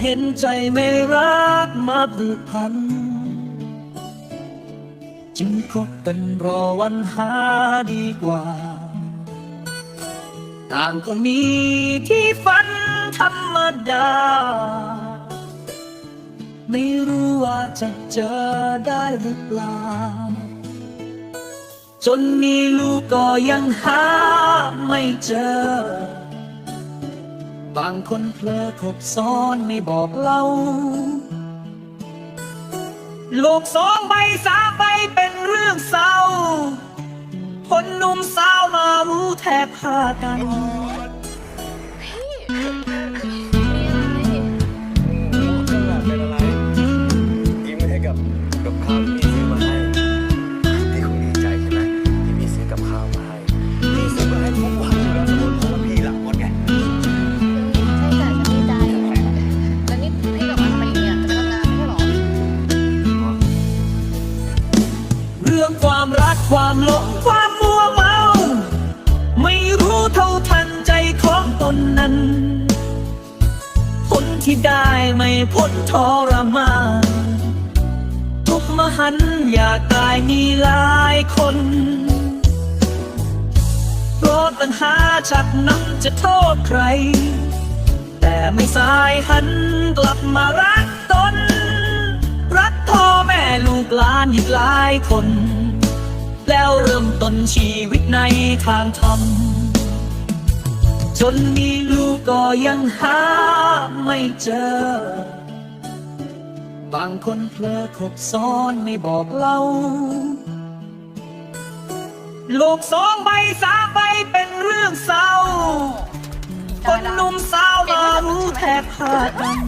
เห็นใจไม่รักมาผูกพัน จึงคบกันรอวันหาดีกว่า ต่างก็มีที่ฝันธรรมดา ไม่รู้ว่าจะเจอได้หรือเปล่า จนมีลูกก็ยังหาไม่เจอ บางคนเพลอคบซ้อนไม่บอกเล่าโลกสองใบสามใบเป็นเรื่องเศร้า คนหนุ่มสาวมารู้แทบพากัน ความหลงความมัวเมา ไม่รู้เท่าทันใจของตนนั้นผลที่ได้ไม่พ้นทรมานทุกมหันอยากตายมีหลายคนเพราะปัญหาชักนำจะโทษใคร แต่ไม่สายหันกลับมารักตน รักพ่อแม่ลูกหลานอีกหลายคน แล้วเริ่มต้นชีวิตในทางธรรม จนมีลูกก็ยังหาไม่เจอ บางคนเพลอคบซ้อนไม่บอกเล่าโลกสองใบสามใบเป็นเรื่องเศร้า คนหนุ่มสาวมารู้แทบพากัน